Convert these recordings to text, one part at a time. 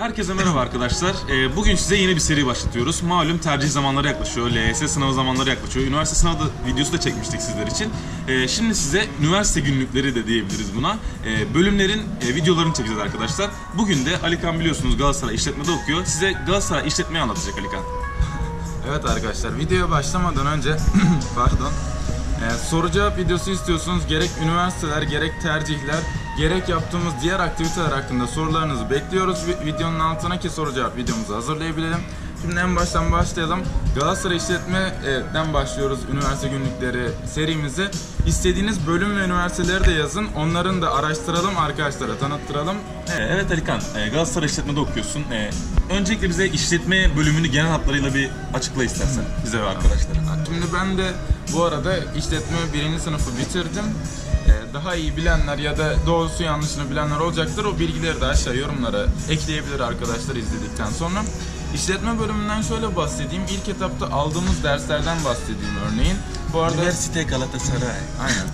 Herkese merhaba arkadaşlar. Ee, Bugün size yeni bir seri başlatıyoruz. Malum tercih zamanları yaklaşıyor, LYS sınavı zamanları yaklaşıyor. Üniversite sınavı da videosu da çekmiştik sizler için. Ee, Şimdi size üniversite günlükleri de diyebiliriz buna. Ee, Bölümlerin e, videolarını çekeceğiz arkadaşlar. Bugün de Alikan biliyorsunuz Galatasaray işletmede okuyor. Size Galatasaray işletmeyi anlatacak Alikan. Evet arkadaşlar videoya başlamadan önce pardon e, soru cevap videosu istiyorsunuz gerek üniversiteler gerek tercihler gerek yaptığımız diğer aktiviteler hakkında sorularınızı bekliyoruz Vi- videonun altına ki soru cevap videomuzu hazırlayabilelim. Şimdi en baştan başlayalım. Galatasaray İşletme'den başlıyoruz üniversite günlükleri serimizi. İstediğiniz bölüm ve üniversiteleri de yazın. Onların da araştıralım arkadaşlara tanıttıralım. Evet Alikan, e, Galatasaray işletmede okuyorsun. Ee, Öncelikle bize işletme bölümünü genel hatlarıyla bir açıkla istersen bize ve arkadaşlara. Şimdi ben de bu arada işletme birinci sınıfı bitirdim. Daha iyi bilenler ya da doğrusu yanlışını bilenler olacaktır. O bilgileri de aşağı yorumlara ekleyebilir arkadaşlar izledikten sonra. İşletme bölümünden şöyle bahsedeyim. İlk etapta aldığımız derslerden bahsedeyim örneğin. Bu arada Üniversite Galatasaray. Aynen.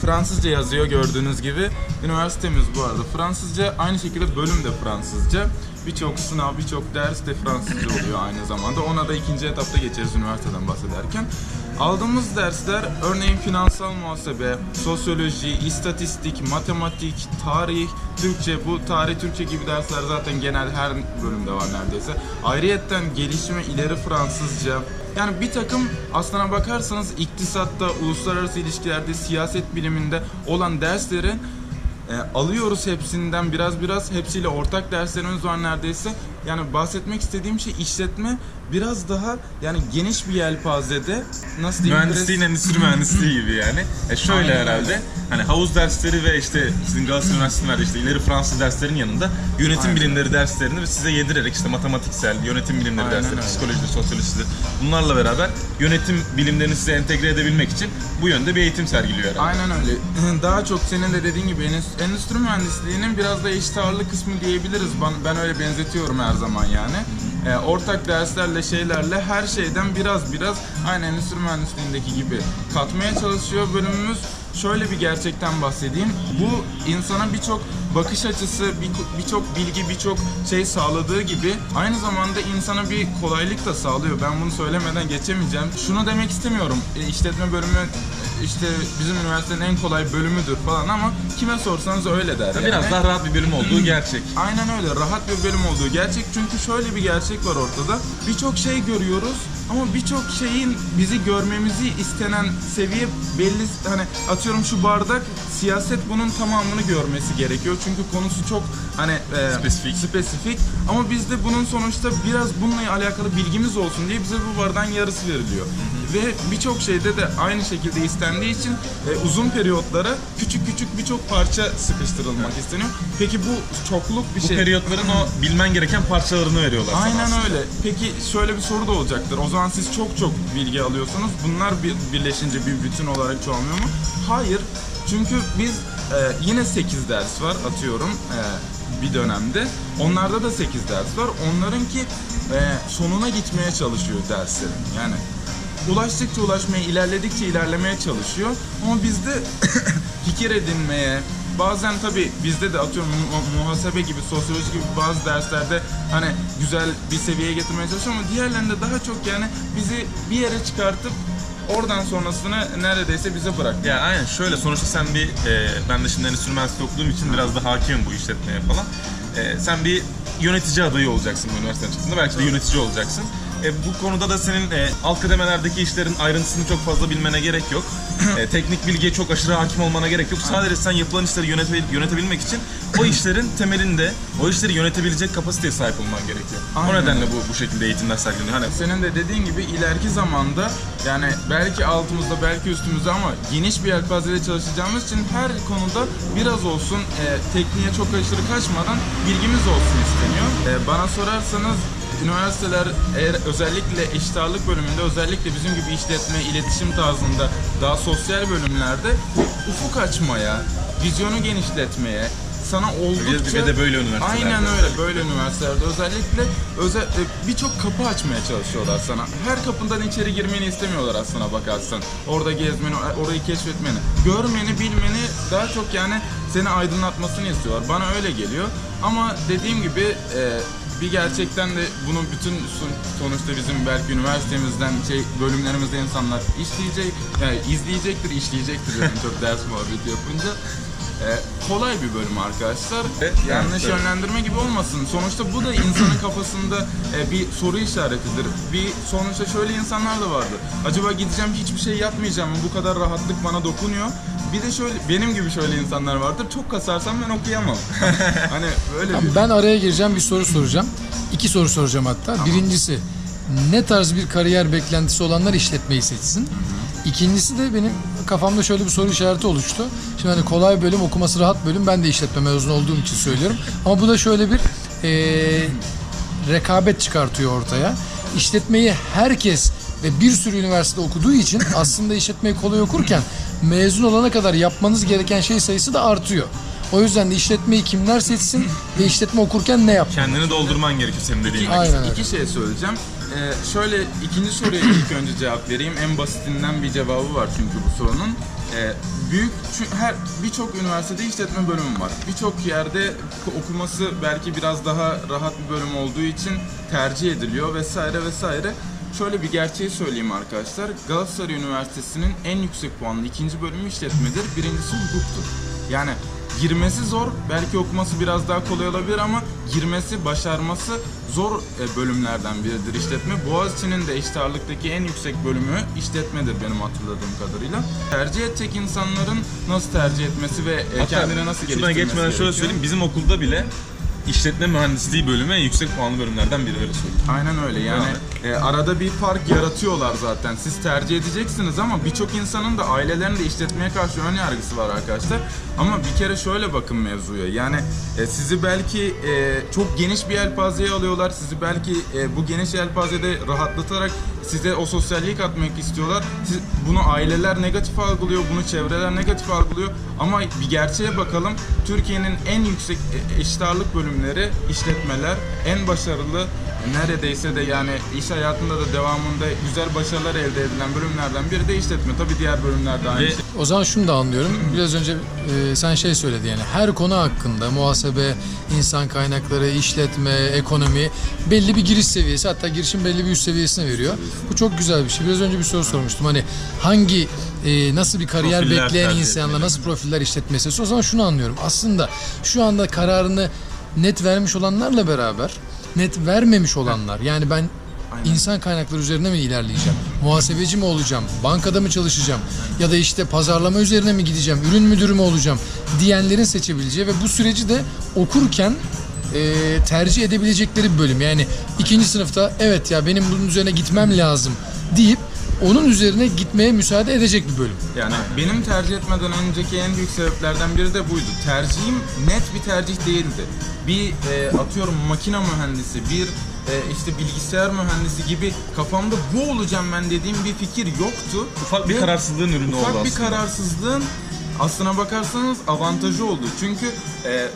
Fransızca yazıyor gördüğünüz gibi. Üniversitemiz bu arada Fransızca. Aynı şekilde bölüm de Fransızca. Birçok sınav, birçok ders de Fransızca oluyor aynı zamanda. Ona da ikinci etapta geçeriz üniversiteden bahsederken. Aldığımız dersler örneğin finansal muhasebe, sosyoloji, istatistik, matematik, tarih, Türkçe. Bu tarih, Türkçe gibi dersler zaten genel her bölümde var neredeyse. Ayrıyetten gelişme, ileri Fransızca, yani bir takım aslına bakarsanız iktisatta, uluslararası ilişkilerde, siyaset biliminde olan dersleri e, alıyoruz hepsinden biraz biraz hepsiyle ortak derslerimiz var neredeyse. Yani bahsetmek istediğim şey işletme biraz daha yani geniş bir yelpazede nasıl diyeyim Mühendisliğin endüstri mühendisliği gibi yani. E şöyle Aynen herhalde. öyle. Hani havuz dersleri ve işte sizin Galatasaray Üniversitesi'nin verdiği işte ileri Fransız derslerin yanında yönetim Aynen. bilimleri derslerini size yedirerek işte matematiksel, yönetim bilimleri Aynen dersleri, öyle. psikolojidir, sosyolojidir. Bunlarla beraber yönetim bilimlerini size entegre edebilmek için bu yönde bir eğitim sergiliyor herhalde. Aynen öyle. Daha çok senin de dediğin gibi endüstri- mühendisliğinin biraz da eşit ağırlık kısmı diyebiliriz. Ben, ben öyle benzetiyorum her zaman yani. Ee, ortak derslerle şeylerle her şeyden biraz biraz aynı endüstri mühendisliğindeki gibi katmaya çalışıyor bölümümüz. Şöyle bir gerçekten bahsedeyim. Bu insana birçok bakış açısı, bir- birçok bilgi, birçok şey sağladığı gibi aynı zamanda insana bir kolaylık da sağlıyor. Ben bunu söylemeden geçemeyeceğim. Şunu demek istemiyorum. E, işletme bölümü e, işte bizim üniversitenin en kolay bölümüdür falan ama kime sorsanız öyle der. yani. Biraz daha rahat bir bölüm olduğu gerçek. Aynen öyle rahat bir bölüm olduğu gerçek çünkü şöyle bir gerçek var ortada. Birçok şey görüyoruz ama birçok şeyin bizi görmemizi istenen seviye belli hani atıyorum şu bardak siyaset bunun tamamını görmesi gerekiyor. Çünkü konusu çok hani e, Spesifik. spesifik ama bizde bunun sonuçta biraz bununla alakalı bilgimiz olsun diye bize bu bardağın yarısı veriliyor. Ve birçok şeyde de aynı şekilde istendiği için e, uzun periyotlara küçük küçük birçok parça sıkıştırılmak isteniyor. Peki bu çokluk bir Bu şey. periyotların o bilmen gereken parçalarını veriyorlar sana Aynen aslında. öyle. Peki şöyle bir soru da olacaktır. O zaman siz çok çok bilgi alıyorsunuz. Bunlar bir, birleşince bir bütün olarak çoğalmıyor mu? Hayır. Çünkü biz e, yine 8 ders var atıyorum e, bir dönemde. Onlarda da 8 ders var. Onlarınki e, sonuna gitmeye çalışıyor derslerin. Yani ulaştıkça ulaşmaya, ilerledikçe ilerlemeye çalışıyor. Ama bizde fikir edinmeye, bazen tabi bizde de atıyorum mu- muhasebe gibi, sosyoloji gibi bazı derslerde hani güzel bir seviyeye getirmeye çalışıyor ama diğerlerinde daha çok yani bizi bir yere çıkartıp oradan sonrasını neredeyse bize bırak. Ya aynen şöyle sonuçta sen bir e, ben de şimdi endüstri mühendisliği okuduğum için biraz da hakimim bu işletmeye falan. E, sen bir yönetici adayı olacaksın bu üniversiteden çıktığında belki de yönetici olacaksın. E, bu konuda da senin e, alt kademelerdeki işlerin ayrıntısını çok fazla bilmene gerek yok. E, teknik bilgiye çok aşırı hakim olmana gerek yok. Sadece sen yapılan işleri yönete, yönetebilmek için o işlerin temelinde o işleri yönetebilecek kapasiteye sahip olman gerekiyor. O Aynen nedenle öyle. bu bu şekilde eğitimler sergileniyor. Hani Senin de dediğin gibi ileriki zamanda yani belki altımızda belki üstümüzde ama geniş bir yelpazede çalışacağımız için her konuda biraz olsun e, tekniğe çok aşırı kaçmadan bilgimiz olsun isteniyor. E, bana sorarsanız üniversiteler eğer özellikle eşit ağırlık bölümünde özellikle bizim gibi işletme, iletişim tarzında daha sosyal bölümlerde ufuk açmaya, vizyonu genişletmeye, sana oldukça... De böyle üniversitelerde. Aynen öyle. Böyle üniversitelerde özellikle özel e, birçok kapı açmaya çalışıyorlar sana. Her kapından içeri girmeni istemiyorlar aslına bakarsan. Orada gezmeni, orayı keşfetmeni, görmeni, bilmeni daha çok yani seni aydınlatmasını istiyorlar. Bana öyle geliyor. Ama dediğim gibi e, bir gerçekten de bunu bütün son- sonuçta bizim belki üniversitemizden şey bölümlerimizde insanlar işleyecek, yani izleyecektir, işleyecektir yani çok ders muhabbeti yapınca. E, kolay bir bölüm arkadaşlar. Evet, Yanlış evet. yönlendirme gibi olmasın. Sonuçta bu da insanın kafasında e, bir soru işaretidir. Bir sonuçta şöyle insanlar da vardı. Acaba gideceğim hiçbir şey yapmayacağım mı? Bu kadar rahatlık bana dokunuyor. Bir de şöyle benim gibi şöyle insanlar vardır. Çok kasarsam ben okuyamam. hani böyle bir Ben araya gireceğim bir soru soracağım. İki soru soracağım hatta. Birincisi ne tarz bir kariyer beklentisi olanlar işletmeyi seçsin? İkincisi de benim kafamda şöyle bir soru işareti oluştu. Şimdi hani kolay bölüm, okuması rahat bölüm. Ben de işletme mezunu olduğum için söylüyorum. Ama bu da şöyle bir eee, rekabet çıkartıyor ortaya. İşletmeyi herkes ve bir sürü üniversite okuduğu için aslında işletmeyi kolay okurken mezun olana kadar yapmanız gereken şey sayısı da artıyor. O yüzden de işletmeyi kimler seçsin ve işletme okurken ne yapmalı? Kendini doldurman gerekiyor senin dediğin gibi. Aynen öyle. İki şey söyleyeceğim. Ee, şöyle ikinci soruya ilk önce cevap vereyim. En basitinden bir cevabı var çünkü bu sorunun. Ee, büyük her birçok üniversitede işletme bölümü var. Birçok yerde okuması belki biraz daha rahat bir bölüm olduğu için tercih ediliyor vesaire vesaire. Şöyle bir gerçeği söyleyeyim arkadaşlar. Galatasaray Üniversitesi'nin en yüksek puanlı ikinci bölümü işletmedir. Birincisi hukuktur. Yani girmesi zor, belki okuması biraz daha kolay olabilir ama girmesi, başarması zor e, bölümlerden biridir işletme. Boğaziçi'nin de eşit ağırlıktaki en yüksek bölümü işletmedir benim hatırladığım kadarıyla. Tercih edecek insanların nasıl tercih etmesi ve e, Hatta kendini nasıl geliştirmesi geçmeden şöyle gerekiyor. söyleyeyim. Bizim okulda bile işletme mühendisliği bölümü en yüksek puanlı bölümlerden biri öyle söyleyeyim. Aynen öyle yani e, arada bir fark yaratıyorlar zaten. Siz tercih edeceksiniz ama birçok insanın da ailelerinin de işletmeye karşı ön yargısı var arkadaşlar. Ama bir kere şöyle bakın mevzuya. Yani e, sizi belki e, çok geniş bir yelpazeye alıyorlar. Sizi belki e, bu geniş yelpazede rahatlatarak size o sosyalliği katmak istiyorlar. Siz, bunu aileler negatif algılıyor, bunu çevreler negatif algılıyor. Ama bir gerçeğe bakalım. Türkiye'nin en yüksek e, eşit ağırlık bölümleri işletmeler, en başarılı neredeyse de yani iş hayatında da devamında güzel başarılar elde edilen bölümlerden biri de işletme. Tabii diğer bölümler de aynı Ve şey. O zaman şunu da anlıyorum. Biraz önce e, sen şey söyledi yani her konu hakkında muhasebe, insan kaynakları, işletme, ekonomi belli bir giriş seviyesi hatta girişin belli bir üst seviyesine veriyor. Bu çok güzel bir şey. Biraz önce bir soru sormuştum. Hani hangi e, nasıl bir kariyer Profiller bekleyen insanlar, nasıl profiller işletmesi? O zaman şunu anlıyorum. Aslında şu anda kararını net vermiş olanlarla beraber net vermemiş olanlar yani ben Aynen. İnsan kaynakları üzerine mi ilerleyeceğim? Muhasebeci mi olacağım? Bankada mı çalışacağım? Ya da işte pazarlama üzerine mi gideceğim? Ürün müdürü mü olacağım? Diyenlerin seçebileceği ve bu süreci de okurken e, tercih edebilecekleri bir bölüm. Yani ikinci sınıfta evet ya benim bunun üzerine gitmem lazım deyip onun üzerine gitmeye müsaade edecek bir bölüm. Yani benim tercih etmeden önceki en büyük sebeplerden biri de buydu. Tercihim net bir tercih değildi. Bir e, atıyorum makine mühendisi, bir e, işte bilgisayar mühendisi gibi kafamda bu olacağım ben dediğim bir fikir yoktu. ufak bir Ve kararsızlığın ürünü oldu Ufak bir aslında. kararsızlığın aslına bakarsanız avantajı oldu. Çünkü e,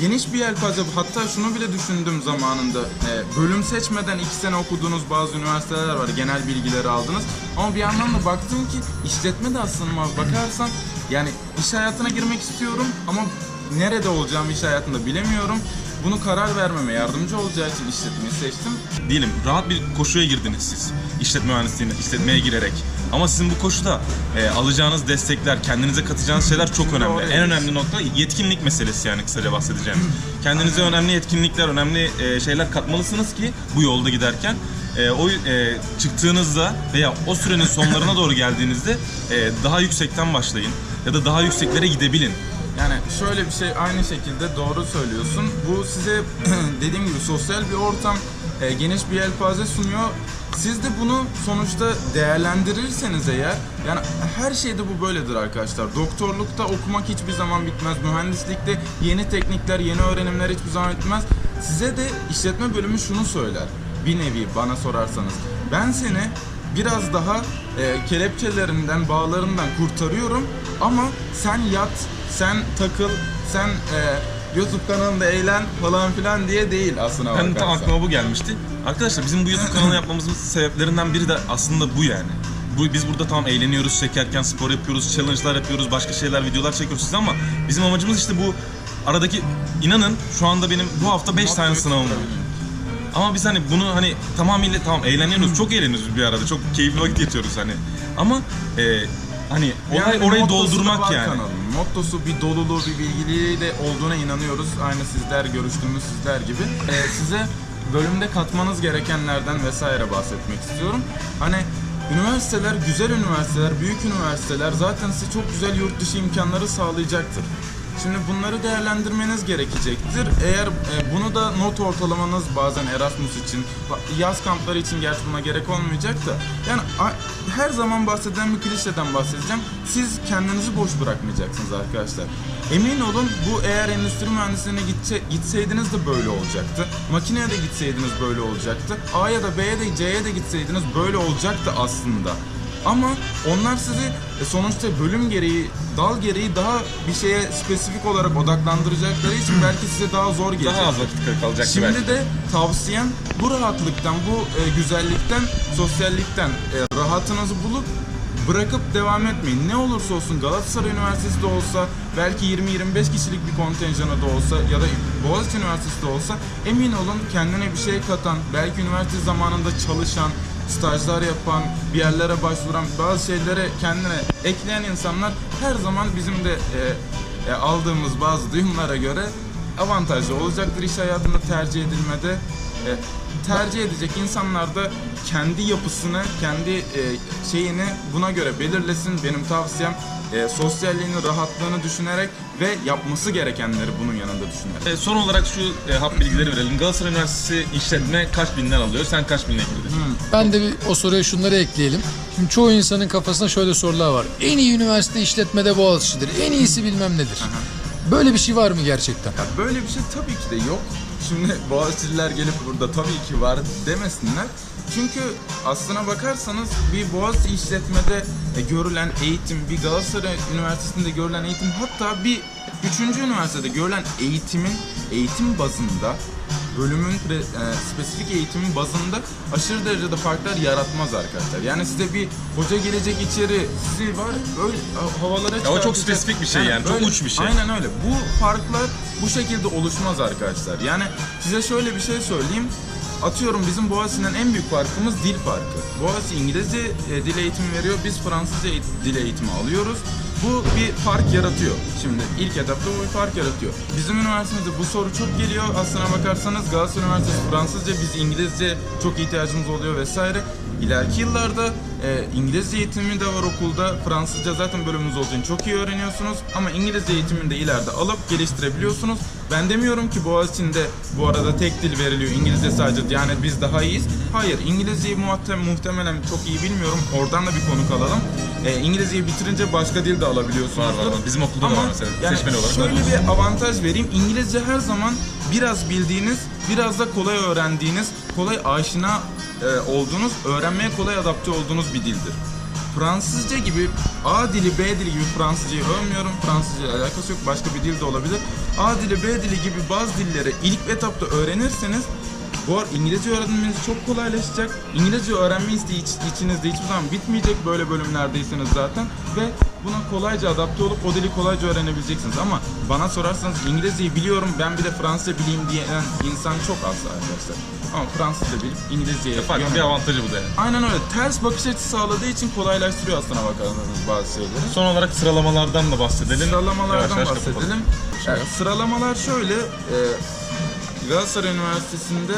geniş bir yelpaze hatta şunu bile düşündüm zamanında. E, bölüm seçmeden iki sene okuduğunuz bazı üniversiteler var. Genel bilgileri aldınız. Ama bir yandan da baktım ki işletme de aslında bakarsan yani iş hayatına girmek istiyorum ama nerede olacağım iş hayatında bilemiyorum bunu karar vermeme yardımcı olacağı için işletmeyi seçtim. Diyelim rahat bir koşuya girdiniz siz. İşletme mühendisliğine, işletmeye girerek. Ama sizin bu koşuda e, alacağınız destekler, kendinize katacağınız şeyler çok önemli. oraya En önemli nokta yetkinlik meselesi yani kısaca bahsedeceğim. Kendinize önemli yetkinlikler, önemli e, şeyler katmalısınız ki bu yolda giderken e, o e, çıktığınızda veya o sürenin sonlarına doğru geldiğinizde e, daha yüksekten başlayın ya da daha yükseklere gidebilin. Yani şöyle bir şey aynı şekilde doğru söylüyorsun. Bu size dediğim gibi sosyal bir ortam, e, geniş bir yelpaze sunuyor. Siz de bunu sonuçta değerlendirirseniz eğer, yani her şeyde bu böyledir arkadaşlar. Doktorlukta okumak hiçbir zaman bitmez. Mühendislikte yeni teknikler, yeni öğrenimler hiçbir zaman bitmez. Size de işletme bölümü şunu söyler. Bir nevi bana sorarsanız. Ben seni biraz daha e, kelepçelerinden, bağlarından kurtarıyorum ama sen yat, sen takıl, sen e, YouTube kanalında eğlen falan filan diye değil aslına Ben de tam bakarsan. aklıma bu gelmişti. Arkadaşlar bizim bu YouTube kanalı yapmamızın sebeplerinden biri de aslında bu yani. Bu, biz burada tam eğleniyoruz, çekerken spor yapıyoruz, challenge'lar yapıyoruz, başka şeyler, videolar çekiyoruz size ama bizim amacımız işte bu aradaki inanın şu anda benim bu hafta 5 tane sınavım var. Ama biz hani bunu hani tamamıyla tamam eğleniyoruz, çok eğleniyoruz bir arada, çok keyifli vakit geçiyoruz hani. Ama e, hani olay Yani orayı doldurmak yani. kanalın. Mottosu bir doluluğu, bir bilgiliği de olduğuna inanıyoruz. Aynı sizler, görüştüğümüz sizler gibi. Ee, size bölümde katmanız gerekenlerden vesaire bahsetmek istiyorum. Hani üniversiteler, güzel üniversiteler, büyük üniversiteler zaten size çok güzel yurt dışı imkanları sağlayacaktır. Şimdi bunları değerlendirmeniz gerekecektir. Eğer e, bunu da not ortalamanız bazen Erasmus için, yaz kampları için gerçi buna gerek olmayacak da yani a- her zaman bahsedilen bir klişeden bahsedeceğim. Siz kendinizi boş bırakmayacaksınız arkadaşlar. Emin olun bu eğer endüstri mühendisliğine gitse, gitseydiniz de böyle olacaktı. Makineye de gitseydiniz böyle olacaktı. A'ya da B'ye de C'ye de gitseydiniz böyle olacaktı aslında. Ama onlar sizi e, sonuçta bölüm gereği, dal gereği daha bir şeye spesifik olarak odaklandıracakları için belki size daha zor gelecek. Daha az vakit kalacak Şimdi belki. de tavsiyem bu rahatlıktan, bu e, güzellikten, sosyallikten e, rahatınızı bulup bırakıp devam etmeyin. Ne olursa olsun Galatasaray Üniversitesi de olsa, belki 20-25 kişilik bir kontenjanı da olsa ya da Boğaziçi Üniversitesi de olsa emin olun kendine bir şey katan, belki üniversite zamanında çalışan, stajlar yapan, bir yerlere başvuran, bazı şeylere kendine ekleyen insanlar her zaman bizim de e, e, aldığımız bazı duyumlara göre avantajlı olacaktır iş hayatında tercih edilmede. E, tercih edecek insanlar da kendi yapısını, kendi e, şeyini buna göre belirlesin. Benim tavsiyem e, sosyalliğini, rahatlığını düşünerek ve yapması gerekenleri bunun yanında düşünerek. E, son olarak şu e, hap bilgileri verelim. Galatasaray Üniversitesi işletme kaç binden alıyor? Sen kaç binle girdin? Ben de bir o soruya şunları ekleyelim. Şimdi çoğu insanın kafasında şöyle sorular var. En iyi üniversite işletmede Boğaziçi'dir. En iyisi bilmem nedir. Böyle bir şey var mı gerçekten? Ya böyle bir şey tabii ki de yok. Şimdi Boğaziçi'liler gelip burada tabii ki var demesinler. Çünkü aslına bakarsanız bir Boğaziçi işletmede e, görülen eğitim, bir Galatasaray Üniversitesi'nde görülen eğitim hatta bir üçüncü üniversitede görülen eğitimin eğitim bazında bölümün e, spesifik eğitimin bazında aşırı derecede farklar yaratmaz arkadaşlar. Yani size bir hoca gelecek içeri sizi var öyle ha- havalara Ya o çok çıkartacak. spesifik bir şey yani, çok uç bir şey. Aynen öyle. Bu farklar bu şekilde oluşmaz arkadaşlar. Yani size şöyle bir şey söyleyeyim. Atıyorum bizim Boğaziçi'nden en büyük farkımız dil farkı. Boğaziçi İngilizce e, dil eğitimi veriyor. Biz Fransızca dil eğitimi alıyoruz. Bu bir fark yaratıyor. Şimdi ilk etapta bu bir fark yaratıyor. Bizim üniversitemizde bu soru çok geliyor. Aslına bakarsanız Galatasaray Üniversitesi Fransızca, biz İngilizce çok ihtiyacımız oluyor vesaire. İleriki yıllarda e, İngilizce eğitimi de var okulda. Fransızca zaten bölümümüz olduğu için çok iyi öğreniyorsunuz. Ama İngilizce eğitimini de ileride alıp geliştirebiliyorsunuz. Ben demiyorum ki Boğaziçi'nde bu arada tek dil veriliyor. İngilizce sadece yani biz daha iyiyiz. Hayır İngilizceyi muhtem, muhtemelen çok iyi bilmiyorum. Oradan da bir konuk alalım. E, İngilizceyi bitirince başka dil de alabiliyorsunuz. Var, var, var. Bizim okulda da Ama var mesela. Yani Seçmeli olarak şöyle var. bir avantaj vereyim. İngilizce her zaman biraz bildiğiniz, biraz da kolay öğrendiğiniz, kolay aşina e, olduğunuz, öğrenmeye kolay adapte olduğunuz bir dildir. Fransızca gibi A dili, B dili gibi Fransızcayı övmüyorum. Fransızca ile alakası yok. Başka bir dil de olabilir. A dili, B dili gibi bazı dilleri ilk etapta öğrenirseniz bu arada İngilizce öğrenmeniz çok kolaylaşacak. İngilizce öğrenme isteği iç- içinizde hiçbir zaman bitmeyecek böyle bölümlerdeyseniz zaten ve buna kolayca adapte olup o dili kolayca öğrenebileceksiniz. Ama bana sorarsanız İngilizceyi biliyorum ben bir de Fransızca bileyim diyen insan çok az arkadaşlar. Ama Fransızca bilip İngilizceye Farklı bir yönel- avantajı bu da yani. Aynen öyle. Ters bakış açısı sağladığı için kolaylaştırıyor aslına bakarsanız bazı şeyleri. Son olarak sıralamalardan da bahsedelim. Sıralamalardan Yavaş yavaş bahsedelim. Yani sıralamalar şöyle. E, Galatasaray Üniversitesi'nde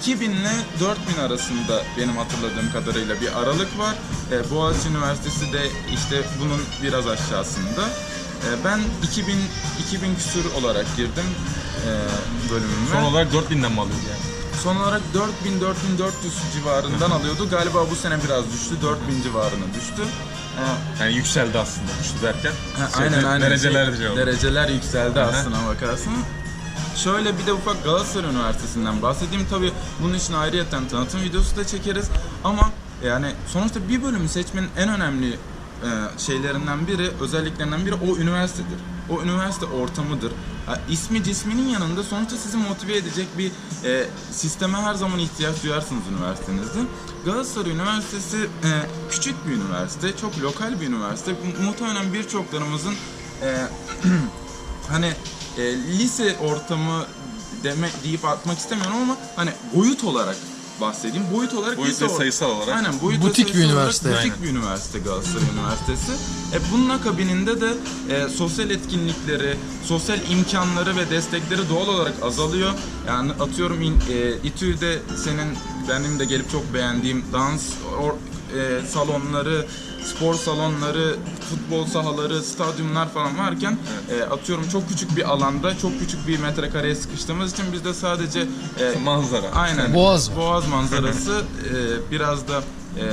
2000 ile 4000 arasında benim hatırladığım kadarıyla bir aralık var. E, Boğaziçi Üniversitesi de işte bunun biraz aşağısında. E, ben 2000 2000 küsur olarak girdim e, bölümüme. Son olarak 4000'den mi alıyordu yani? Son olarak 4000 4400 civarından alıyordu. Galiba bu sene biraz düştü. 4000 civarına düştü. E, Yani yükseldi aslında düştü derken. Ha, aynen aynen. Dereceler Şey. Dereceler yükseldi aslına bakarsın. Şöyle bir de ufak Galatasaray Üniversitesi'nden bahsedeyim. Tabii bunun için ayrıyeten tanıtım videosu da çekeriz. Ama yani sonuçta bir bölümü seçmenin en önemli e, şeylerinden biri, özelliklerinden biri o üniversitedir. O üniversite ortamıdır. Ha, ismi cisminin yanında sonuçta sizi motive edecek bir e, sisteme her zaman ihtiyaç duyarsınız üniversitenizde. Galatasaray Üniversitesi e, küçük bir üniversite, çok lokal bir üniversite. Mu- Muhtemelen birçoklarımızın e, hani e, lise ortamı deme deyip atmak istemiyorum ama hani boyut olarak bahsedeyim. Boyut olarak Boyut lise ve sayısal olarak. Aynen boyut ve Butik bir sayısal olarak üniversite. Butik Aynen. bir üniversite Galatasaray Üniversitesi. E, bunun akabininde de e, sosyal etkinlikleri, sosyal imkanları ve destekleri doğal olarak azalıyor. Yani atıyorum in, e, İTÜ'de senin benim de gelip çok beğendiğim dans or- e, salonları, spor salonları, futbol sahaları, stadyumlar falan varken e, atıyorum çok küçük bir alanda, çok küçük bir metrekareye sıkıştığımız için bizde sadece e, Manzara. Aynen. Boğaz var. Boğaz manzarası e, biraz da e,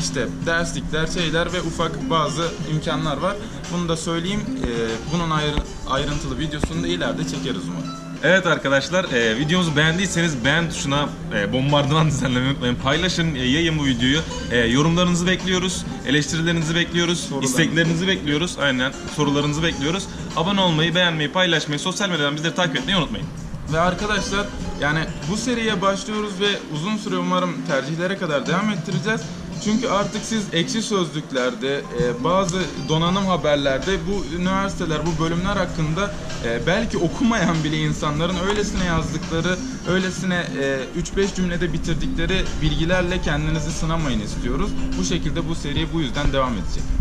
işte derslikler, şeyler ve ufak bazı imkanlar var. Bunu da söyleyeyim. E, bunun ayrı, ayrıntılı videosunu da ileride çekeriz umarım. Evet arkadaşlar, e, videomuzu beğendiyseniz beğen tuşuna e, bombardıman düzenlemeyi unutmayın. Paylaşın, e, yayın bu videoyu. E, yorumlarınızı bekliyoruz, eleştirilerinizi bekliyoruz, isteklerinizi bekliyoruz. Aynen, sorularınızı bekliyoruz. Abone olmayı, beğenmeyi, paylaşmayı, sosyal medyadan bizleri takip etmeyi unutmayın. Ve arkadaşlar yani bu seriye başlıyoruz ve uzun süre umarım tercihlere kadar devam ettireceğiz. Çünkü artık siz ekşi sözlüklerde, e, bazı donanım haberlerde bu üniversiteler, bu bölümler hakkında e, belki okumayan bile insanların öylesine yazdıkları, öylesine e, 3-5 cümlede bitirdikleri bilgilerle kendinizi sınamayın istiyoruz. Bu şekilde bu seri bu yüzden devam edecek.